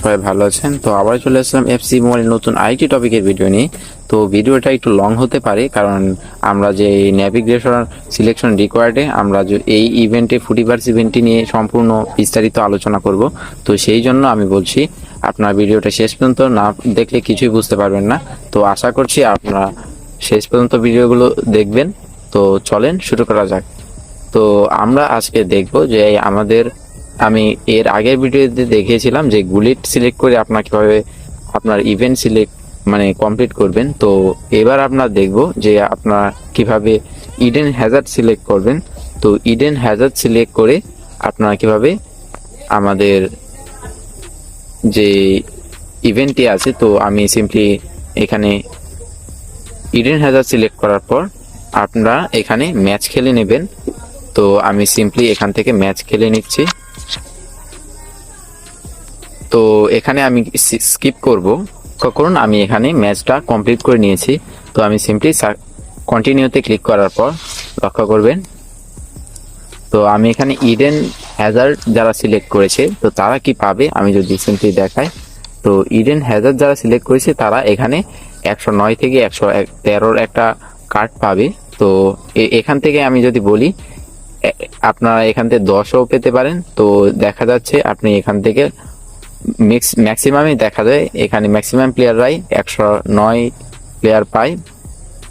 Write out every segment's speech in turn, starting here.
সবাই ভালো আছেন। তো আবার চলে আসলাম এফসি মোবাইল নতুন আইটি টপিকের ভিডিও নিয়ে। তো ভিডিওটা একটু লং হতে পারে, কারণ আমরা যে ন্যাভিগেশন সিলেকশন রিকোয়ার্ডে আমরা এই ইভেন্টে ফুটিভার্স ইভেন্টটি নিয়ে সম্পূর্ণ বিস্তারিত আলোচনা করব। তো সেই জন্য আমি বলছি, আপনার ভিডিওটা শেষ পর্যন্ত না দেখলে কিছুই বুঝতে পারবেন না। তো আশা করছি আপনারা শেষ পর্যন্ত ভিডিওগুলো দেখবেন। তো চলেন শুরু করা যাক। তো আমরা আজকে দেখব যে আমাদের আমি এর আগের ভিডিওতে দেখিয়েছিলাম যে গুলিট সিলেক্ট করে আপনার কীভাবে আপনার ইভেন্ট সিলেক্ট মানে কমপ্লিট করবেন। তো এবার আপনার দেখব যে আপনার কীভাবে ইডেন হ্যাজার্ড সিলেক্ট করবেন। তো ইডেন হ্যাজার্ড সিলেক্ট করে আপনারা কীভাবে আমাদের যে ইভেন্টটি আছে, তো আমি সিম্পলি এখানে ইডেন হ্যাজার্ড সিলেক্ট করার পর আপনারা এখানে ম্যাচ খেলে নেবেন। তো আমি সিম্পলি এখান থেকে ম্যাচ খেলে নিচ্ছি। তো এখানে আমি স্কিপ করব। করুন আমি এখানে ম্যাচটা কমপ্লিট করে নিয়েছি। তো আমি সিম্পলি কন্টিনিউতে ক্লিক করার পর লক্ষ্য করবেন। তো আমি এখানে ইডেন হ্যাজার্ড যারা সিলেক্ট করেছে, তো তারা কি পাবে? আমি যদি সিম্পলি দেখাই, তো ইডেন হ্যাজার্ড যারা সিলেক্ট করেছে, তারা এখানে একশো নয় থেকে একশো তেরোর একটা কার্ড পাবে। তো এখান থেকে আমি যদি বলি আপনারা এখান থেকে দশও পেতে পারেন। তো দেখা যাচ্ছে আপনি এখান থেকে মিক্স ম্যাক্সিমামই দেখা যায়। এখানে ম্যাক্সিমাম প্লেয়াররাই একশো নয় প্লেয়ার পায়।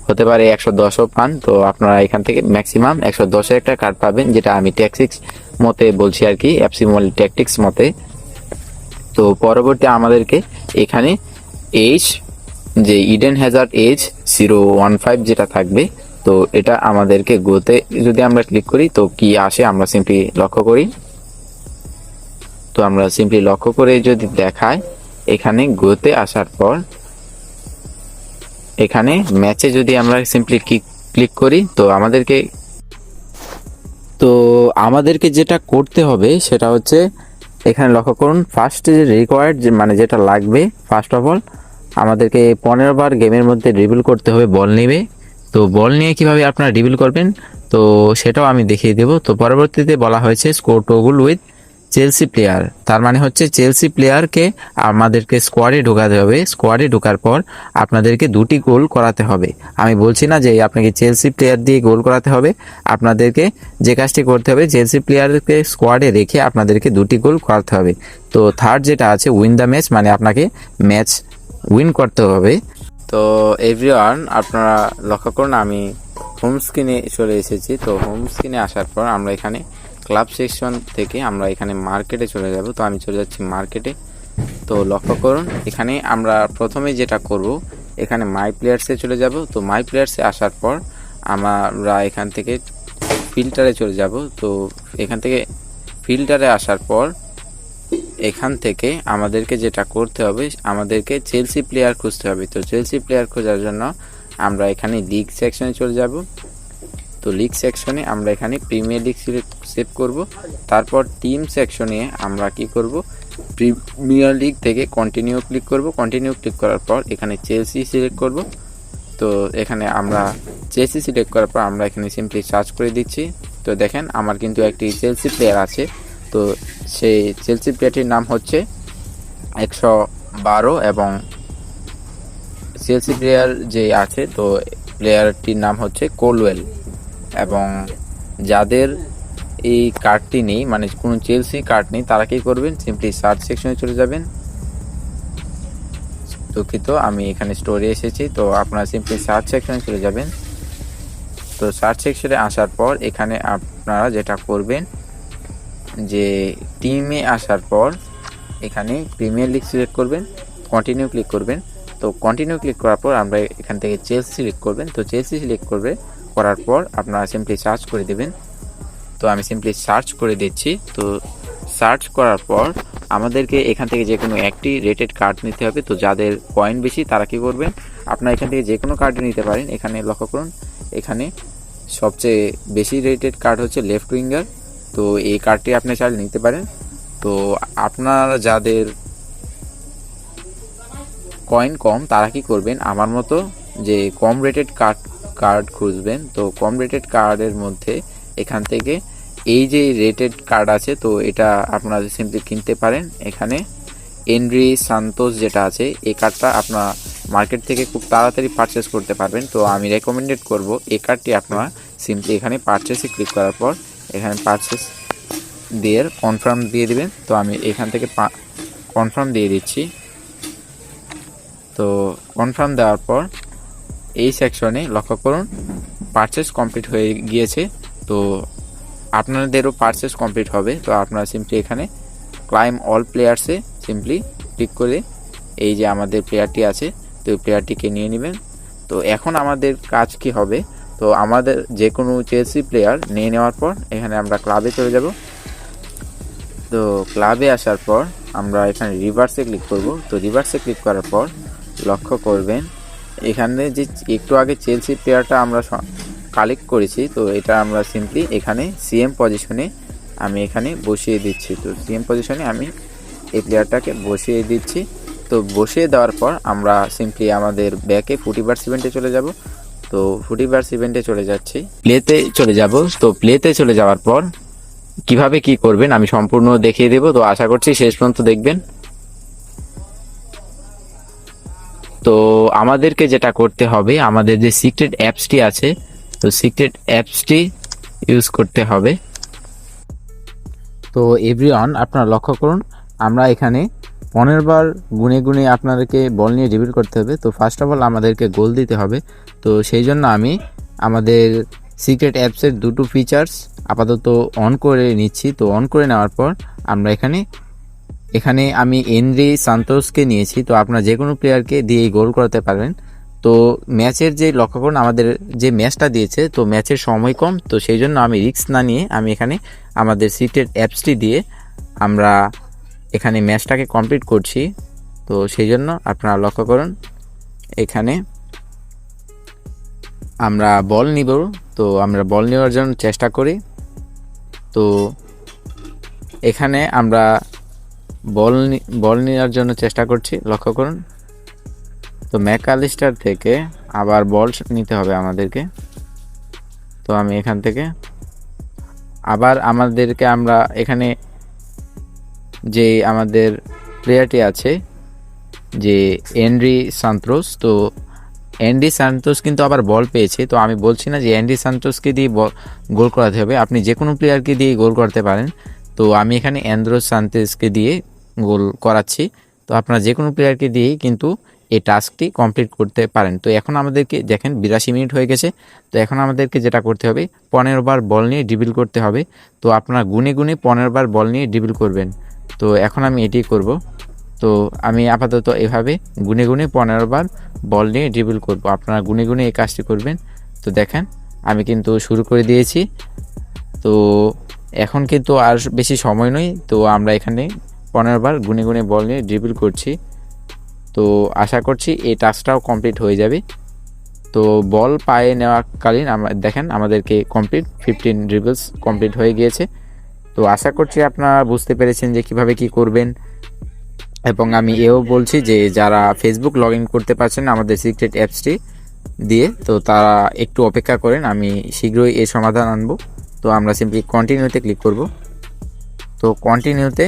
হতে পারে একশো দশও পান। তো আপনারা এখান থেকে ম্যাক্সিমাম একশো দশের একটা কার্ড পাবেন, যেটা আমি ট্যাক্সিক্স মতে বলছি আর কি অ্যাপসি মোবাইল ট্যাকটিক্স মতে। তো পরবর্তী আমাদেরকে এখানে এইচ যে Eden Hazard H zero one five যেটা থাকবে, তো এটা আমাদেরকে গোতে যদি আমরা ক্লিক করি, তো কি আসে আমরা সিম্পলি লক্ষ্য করি। তো আমরা সিম্পলি লক্ষ্য করে যদি দেখায় এখানে গোতে আসার পর, এখানে ম্যাচে যদি আমরা সিম্পলি ক্লিক করি, তো আমাদেরকে তো আমাদেরকে যেটা করতে হবে সেটা হচ্ছে, এখানে লক্ষ্য করুন ফার্স্ট যে রিকোয়ার্ড মানে যেটা লাগবে ফার্স্ট অফ অল আমাদেরকে পনেরো বার গেমের মধ্যে রিভিল করতে হবে বল নেবে তো বল নিয়ে কীভাবে আপনারা রিভিল করবেন? তো সেটাও আমি দেখিয়ে দেবো। তো পরবর্তীতে বলা হয়েছে score toggle with Chelsea player তার মানে হচ্ছে চেলসি প্লেয়ারকে আমাদেরকে স্কোয়াডে ঢোকাতে হবে। স্কোয়াডে ঢোকার পর আপনাদেরকে দুটি গোল করাতে হবে। আমি বলছি না যে আপনাকে চেলসি প্লেয়ার দিয়ে গোল করাতে হবে। আপনাদেরকে যে কাজটি করতে হবে চেলসি প্লেয়ারকে স্কোয়াডে রেখে আপনাদেরকে দুটি গোল করাতে হবে। তো থার্ড যেটা আছে উইন দ্য ম্যাচ মানে আপনাকে ম্যাচ উইন করতে হবে। তো এভরিওয়ান আপনারা লক্ষ্য করুন, আমি হোম স্ক্রিনে চলে এসেছি। তো হোম স্ক্রিনে আসার পর আমরা এখানে ক্লাব সেকশন থেকে আমরা এখানে মার্কেটে চলে যাব। তো আমি চলে যাচ্ছি মার্কেটে তো লক্ষ্য করুন, এখানে আমরা প্রথমে যেটা করব, এখানে মাই প্লেয়ার্সে চলে যাব। তো মাই প্লেয়ার্সে আসার পর আমরা এখান থেকে ফিল্টারে চলে যাব। তো এখান থেকে ফিল্টারে আসার পর এখান থেকে আমাদেরকে যেটা করতে হবে, আমাদেরকে চেলসি প্লেয়ার খুঁজতে হবে। তো চেলসি প্লেয়ার খোঁজার জন্য আমরা এখানে লিগ সেকশনে চলে যাব। তো লিগ সেকশনে আমরা এখানে প্রিমিয়ার লিগ সেভ করব। তারপর টিম সেকশনে আমরা কি করব? প্রিমিয়ার লিগ থেকে কন্টিনিউ ক্লিক করব। কন্টিনিউ ক্লিক করার পর এখানে চেলসি সিলেক্ট করব। তো এখানে আমরা চেলসি সিলেক্ট করার পর আমরা এখানে সিম্পলি সার্চ করে দিচ্ছি। তো দেখেন আমার কিন্তু একটি চেলসি প্লেয়ার আছে। তো সেই চেলসি প্লেয়ারটির নাম হচ্ছে একশো বারো এবং চেলসি প্লেয়ার যে আছে, তো প্লেয়ারটির নাম হচ্ছে কোলওয়েল এবং যাদের এই কার্ডটি নেই মানে কোনো চেলসি কার্ড নেই, তারা কি করবেন? সিম্পলি সার্চ সেকশনে চলে যাবেন। দুঃখিত, আমি এখানে স্টোরে এসেছি, তো আপনারা সিম্পলি সার্চ সেকশনে চলে যাবেন। তো সার্চ সেকশনে আসার পর এখানে আপনারা যেটা করবেন, যে টিমে আসার পর এখানে প্রিমিয়ার লিগ সিলেক্ট করবেন কন্টিনিউ ক্লিক করবেন। তো কন্টিনিউ ক্লিক করার পর আমরা এখান থেকে চেলসি সিলেক্ট করবেন। তো চেলসি সিলেক্ট করবে করার পর আপনারা সিম্পলি সার্চ করে দেবেন। তো আমি সিম্পলি সার্চ করে দিচ্ছি। তো সার্চ করার পর আমাদেরকে এখান থেকে যে কোনো একটি রেটেড কার্ড নিতে হবে। তো যাদের পয়েন্ট বেশি, তারা কি করবেন? আপনারা এখান থেকে যে কোনো কার্ড নিতে পারেন। এখানে লক্ষ্য করুন, এখানে সবচেয়ে বেশি রেটেড কার্ড হচ্ছে লেফট উইঙ্গার তো এই কার্ডটি আপনি চাইলে নিতে পারেন। তো আপনারা যাদের কয়েন কম, তারা কি করবেন? আমার মতো যে কম রেটেড কার্ড কার্ড খুঁজবেন, তো কম রেটেড কার্ডের মধ্যে এখান থেকে এই যে রেটেড কার্ড আছে, তো এটা আপনারা সিম্পলি কিনতে পারেন। এখানে এনরি সান্তোস যেটা আছে, এই কার্ডটা আপনারা মার্কেট থেকে খুব তাড়াতাড়ি পারচেস করতে পারবেন। তো আমি রেকমেন্ডেড করব, এই কার্ডটি আপনারা সিম্পলি এখানে পারচেসে ক্লিক করার পর এখানে পারচেস দিয়ে কনফার্ম দিয়ে দিবেন। তো আমি এখান থেকে কনফার্ম দিয়ে দিচ্ছি। তো কনফার্ম দেওয়ার পর এই সেকশনে লক্ষ্য করুন পারচেস কমপ্লিট হয়ে গিয়েছে। তো আপনাদেরও পারচেস কমপ্লিট হবে। তো আপনারা সিম্পলি এখানে ক্লাইম অল প্লেয়ার্সে সিম্পলি ক্লিক করে এই যে আমাদের প্লেয়ারটি আছে, তো এই প্লেয়ারটিকে নিয়ে নেবেন। তো এখন আমাদের কাজ কি হবে? তো আমাদের যে কোনো চেলসি প্লেয়ার নিয়ে নেওয়ার পর এখানে আমরা ক্লাবে চলে যাব। তো ক্লাবে আসার পর আমরা এখানে রিভার্সে ক্লিক করব। তো রিভার্সে ক্লিক করার পর লক্ষ্য করবেন এখানে যে একটু আগে চেলসি প্লেয়ারটা আমরা কালেক্ট করেছি, তো এটা আমরা সিম্পলি এখানে সিএম পজিশনে আমি এখানে বসিয়ে দিচ্ছি। তো সিএম পজিশনে আমি এই প্লেয়ারটাকে বসিয়ে দিচ্ছি। তো বসিয়ে দেওয়ার পর আমরা সিম্পলি আমাদের ব্যাকে ফুটিভার্স ইভেন্টে চলে যাব। তো ফুটিভার্স ইভেন্টে চলে যাচ্ছি। প্লেতে চলে যাব। তো প্লেতে চলে যাওয়ার পর কীভাবে কি করবেন আমি সম্পূর্ণ দেখিয়ে দেব। তো আশা করছি শেষ পর্যন্ত দেখবেন। তো আমাদেরকে যেটা করতে হবে, আমাদের যে সিক্রেট অ্যাপসটি আছে, তো সিক্রেট অ্যাপসটি ইউজ করতে হবে। তো এভরিওয়ান আপনারা লক্ষ্য করুন, আমরা এখানে পনেরো বার গুনে গুনে আপনাদেরকে বল নিয়ে রিভিল করতে হবে। তো ফার্স্ট অফ অল আমাদেরকে গোল দিতে হবে। তো সেই জন্য আমি আমাদের সিক্রেট অ্যাপসের দুটো ফিচার্স আপাতত অন করে নিচ্ছি। তো অন করে নেওয়ার পর আমরা এখানে এখানে আমি এনরি সান্তোসকে নিয়েছি, তো আপনারা যে কোনো প্লেয়ারকে দিয়ে গোল করাতে পারবেন। তো ম্যাচের যে লক্ষ্য করুন আমাদের যে ম্যাচটা দিয়েছে, তো ম্যাচের সময় কম, তো সেই জন্য আমি রিস্ক না নিয়ে আমি এখানে আমাদের সিক্রেট অ্যাপসটি দিয়ে আমরা এখানে ম্যাচটাকে কমপ্লিট করছি। তো সেই জন্য আপনারা লক্ষ্য করুন, এখানে আমরা বল নিব। তো আমরা বল নেওয়ার জন্য চেষ্টা করি। তো এখানে আমরা বল বল নেওয়ার জন্য চেষ্টা করছি, লক্ষ্য করুন। তো ম্যাকালিস্টার থেকে আবার বল নিতে হবে আমাদেরকে। তো আমি এখান থেকে আবার আমাদেরকে আমরা এখানে যে আমাদের প্লেয়ারটি আছে, যে এনরি সান্ত্রোস তো অ্যান্ডি সান্তোস কিন্তু আবার বল পেয়েছে। তো আমি বলছি না যে অ্যান্ডি সান্তোসকে দিয়ে গোল করাতে হবে। আপনি যে কোনো প্লেয়ারকে দিয়ে গোল করতে পারেন। তো আমি এখানে অ্যান্ড্রো সান্তেসকে দিয়ে গোল করাচ্ছি। তো আপনারা যে কোনো প্লেয়ারকে দিয়েই কিন্তু এই টাস্কটি কমপ্লিট করতে পারেন। তো এখন আমাদেরকে, দেখেন, বিরাশি মিনিট হয়ে গেছে। তো এখন আমাদেরকে যেটা করতে হবে, পনেরো বার বল নিয়ে ডিবিল করতে হবে। তো আপনারা গুনে গুনে পনেরো বার বল নিয়ে ডিবিল করবেন। তো এখন আমি এটি করব। তো আমি আপাতত এভাবে গুনে গুনে পনেরো বার বল নিয়ে ড্রিবল করব। আপনারা গুনে গুনে এই কাজটি করবেন। তো দেখেন, আমি কিন্তু শুরু করে দিয়েছি। তো এখন কিন্তু আর বেশি সময় নয় তো আমরা এখানে পনেরো বার গুনে গুনে বল নিয়ে ড্রিবল করছি। তো আশা করছি এই টাস্কটাও কমপ্লিট হয়ে যাবে। তো বল পায়ে নেওয়াকালীন আমরা দেখেন আমাদেরকে কমপ্লিট ফিফটিন ড্রিবলস কমপ্লিট হয়ে গিয়েছে। তো আশা করছি আপনারা বুঝতে পেরেছেন যে কীভাবে কি করবেন। এবং আমি এও বলছি যে যারা ফেসবুক লগ ইন করতে পারছেন আমাদের সিক্রেট অ্যাপসটি দিয়ে, তো তারা একটু অপেক্ষা করেন, আমি শীঘ্রই এর সমাধান আনব। তো আমরা সিম্পলি কন্টিনিউতে ক্লিক করব। তো কন্টিনিউতে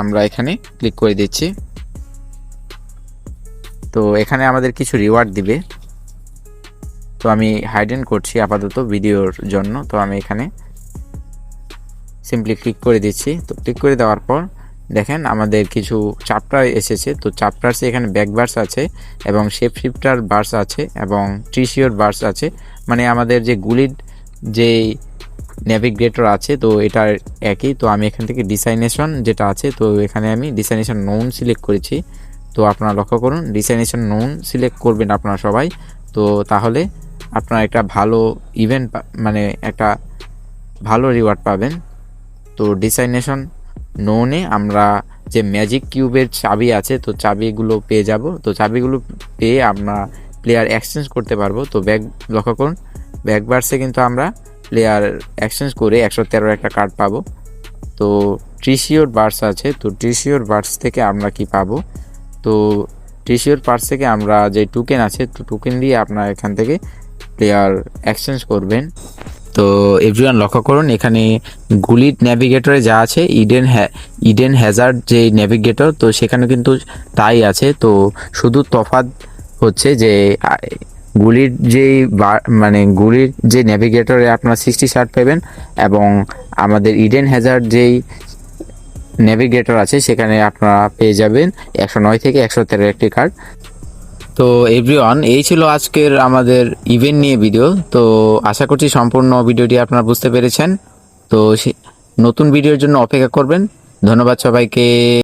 আমরা এখানে ক্লিক করে দিচ্ছি। তো এখানে আমাদের কিছু রিওয়ার্ড দিবে। তো আমি হাইডেন করছি আপাতত ভিডিওর জন্য। তো আমি এখানে সিম্পলি ক্লিক করে দিচ্ছি। তো ক্লিক করে দেওয়ার পর দেখেন আমাদের কিছু চাপ্টার এসেছে। তো চাপ্টার্সে এখানে ব্যাক বার্স আছে এবং শেপ শিফটার বার্স আছে এবং ট্রিশিওর বার্স আছে। মানে আমাদের যে গুলির যে নেভিগেটর আছে, তো এটার একই। তো আমি এখান থেকে ডিসাইনেশন যেটা আছে, তো এখানে আমি ডিসাইনেশন নোন সিলেক্ট করেছি। তো আপনারা লক্ষ্য করুন ডিসাইনেশন নোন সিলেক্ট করবেন আপনারা সবাই। তো তাহলে আপনারা একটা ভালো ইভেন্ট মানে একটা ভালো রিওয়ার্ড পাবেন। তো ডিসাইনেশন নোনে আমরা যে ম্যাজিক কিউবের চাবি আছে, তো চাবিগুলো পেয়ে যাব। তো চাবিগুলো পেয়ে আমরা প্লেয়ার এক্সচেঞ্জ করতে পারব। তো ব্যাগ লক্ষ্য করুন ব্যাক বার্সে কিন্তু আমরা প্লেয়ার এক্সচেঞ্জ করে একশো তেরোর একটা কার্ড পাবো। তো ট্রিশিওর বার্স আছে, তো ট্রিশিওর বার্স থেকে আমরা কি পাবো? তো ট্রিশিওর পার্স থেকে আমরা যে টোকেন আছে, তো টোকেন দিয়ে আপনারা এখান থেকে প্লেয়ার এক্সচেঞ্জ করবেন। তো এভরিওয়ান লক্ষ্য করুন, এখানে গুলির ন্যাভিগেটরে যা আছে ইডেন হ্যা ইডেন হ্যাজার্ড যে ন্যাভিগেটর তো সেখানে কিন্তু তাই আছে। তো শুধু তফাৎ হচ্ছে যে গুলির যেই মানে গুলির যে ন্যাভিগেটরে আপনারা সিক্সটি শার্ট পাবেন এবং আমাদের ইডেন হ্যাজার যেই নেভিগেটর আছে, সেখানে আপনারা পেয়ে যাবেন একশো নয় থেকে একশো তেরো একটি কার্ড তো এভরিওয়ান এই ছিল আজকের আমাদের ইভেন্ট নিয়ে ভিডিও তো আশা করছি সম্পূর্ণ ভিডিওটি আপনারা বুঝতে পেরেছেন। তো নতুন ভিডিওর জন্য অপেক্ষা করবেন। ধন্যবাদ সবাইকে।